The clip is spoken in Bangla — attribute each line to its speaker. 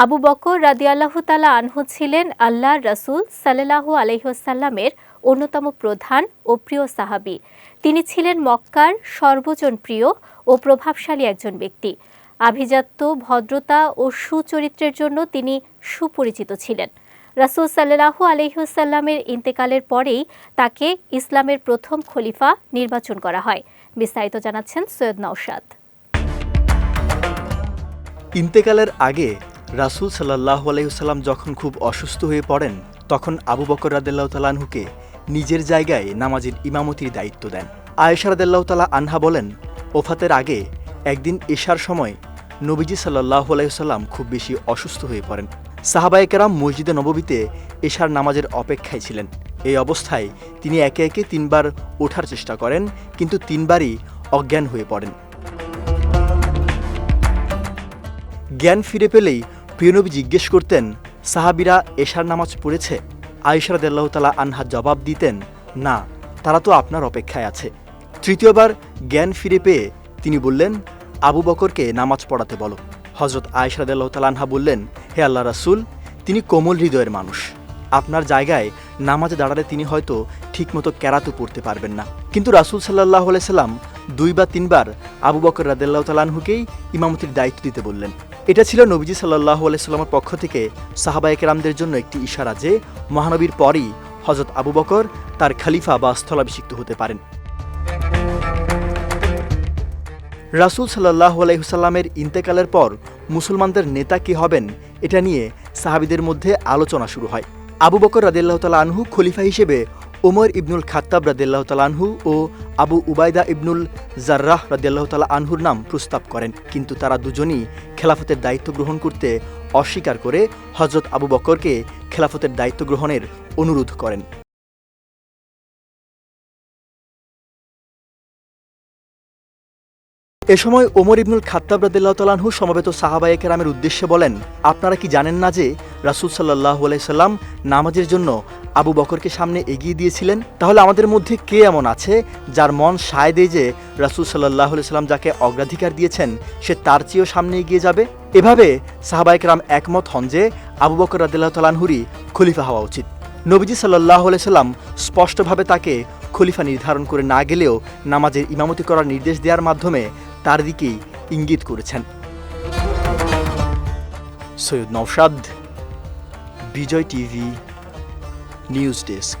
Speaker 1: আবু বকর রাদিয়াল্লাহু তালা আনহু ছিলেন আল্লাহর রাসূল সাল্লাল্লাহু আলাইহসাল্লামের অন্যতম প্রধান ও প্রিয় সাহাবী। তিনি ছিলেন মক্কার সর্বজন প্রিয় ও প্রভাবশালী একজন ব্যক্তি। আভিজাত্য, ভদ্রতা ও সুচরিত্রের জন্য তিনি সুপরিচিত ছিলেন। রাসূল সাল্লাল্লাহু আলাইহসাল্লামের ইন্তেকালের পরেই তাকে ইসলামের প্রথম খলিফা নির্বাচন করা হয়। বিস্তারিত জানাচ্ছেন সৈয়দ নওশাদ।
Speaker 2: ইন্তেকালের আগে রাসুল সাল্লাহ আলাইসাল্লাম যখন খুব অসুস্থ হয়ে পড়েন, তখন আবু বকর রাদেল্লাহ তালাহুকে নিজের জায়গায় নামাজের ইমামতির দায়িত্ব দেন। আয়েশা রাদেল্লাহ তালা আনহা বলেন, ওফাতের আগে একদিন এশার সময় নবীজি সাল্লাহ আলাইসাল্লাম খুব বেশি অসুস্থ হয়ে পড়েন। সাহাবায়কেরাম মসজিদে নববীতে এশার নামাজের অপেক্ষায় ছিলেন। এই অবস্থায় তিনি একে একে তিনবার ওঠার চেষ্টা করেন, কিন্তু তিনবারই অজ্ঞান হয়ে পড়েন। জ্ঞান ফিরে পেলেই প্রিয়নবী জিজ্ঞেস করতেন, সাহাবিরা এশার নামাজ পড়েছে? আয়েশা দেল্লাহ তালা আনহা জবাব দিতেন, না, তারা তো আপনার অপেক্ষায় আছে। তৃতীয়বার জ্ঞান ফিরে পেয়ে তিনি বললেন, আবু বকরকে নামাজ পড়াতে বলো। হজরত তালা আনহা বললেন, হে আল্লাহ রাসুল, তিনি কোমল হৃদয়ের মানুষ। আপনার জায়গায় নামাজে দাঁড়ালে তিনি হয়তো ঠিকমতো ক্যারাতও পড়তে পারবেন না। কিন্তু রাসুল সাল্লাহ সাল্লাম দুই বা তিনবার আবু বকর রাদেল্লাহ তালানহুকেই ইমামতির দায়িত্ব দিতে বললেন। এটা ছিল নবীজি সাল্লাহ আলাইস্লামের পক্ষ থেকে সাহাবায়কেরামদের জন্য একটি ইশারা যে মহানবীর পরই হজরত আবু বকর তার খালিফা বা স্থলাভিষিক্ত হতে পারেন। রাসুল সাল্লাহ আলাইহুসাল্লামের ইন্তেকালের পর মুসলমানদের নেতা কে হবেন এটা নিয়ে সাহাবিদের মধ্যে আলোচনা শুরু হয়। আবু বকর রাদিল্লাহ তালা আনহু খলিফা হিসেবে ওমর ইবনুল খাত্তাব রাদিল্লাহ আনহু ও আবু উবায়দা ইবনুল জার্রাহ রাদিল্লাহ তালা আনহুর নাম প্রস্তাব করেন। কিন্তু তারা দুজনই খেলাফতের দায়িত্ব গ্রহণ করতে অস্বীকার করে হজরত আবু বকরকে খেলাফতের দায়িত্ব গ্রহণের অনুরোধ করেন। এ সময় ওমর ইবনুল খাত্তাব রাদিল্লাহ তালাহু সমবেত সাহাবায়ে কেরামের উদ্দেশ্যে বলেন, আপনারা কি জানেন না যে রাসুল সাল্লাহ আলাইসাল্লাম নামাজের জন্য আবু বকরকে সামনে এগিয়ে দিয়েছিলেন। তাহলে আমাদের মধ্যে কে এমন আছে যার মন সায় দেয় যে রাসুল সাল্লাহ সাল্লাম যাকে অগ্রাধিকার দিয়েছেন, সে তার চেয়েও সামনে এগিয়ে যাবে? এভাবে সাহাবায়করাম একমত হন যে আবু বকর রাদিল্লাহ তালাহুরই খলিফা হওয়া উচিত। নবীজি সাল্লাহ সাল্লাম স্পষ্টভাবে তাকে খলিফা নির্ধারণ করে না গেলেও নামাজের ইমামতি করার নির্দেশ দেওয়ার মাধ্যমে তার দিকেই ইঙ্গিত করেছেন। Syed Naushad Bijoy TV. News desk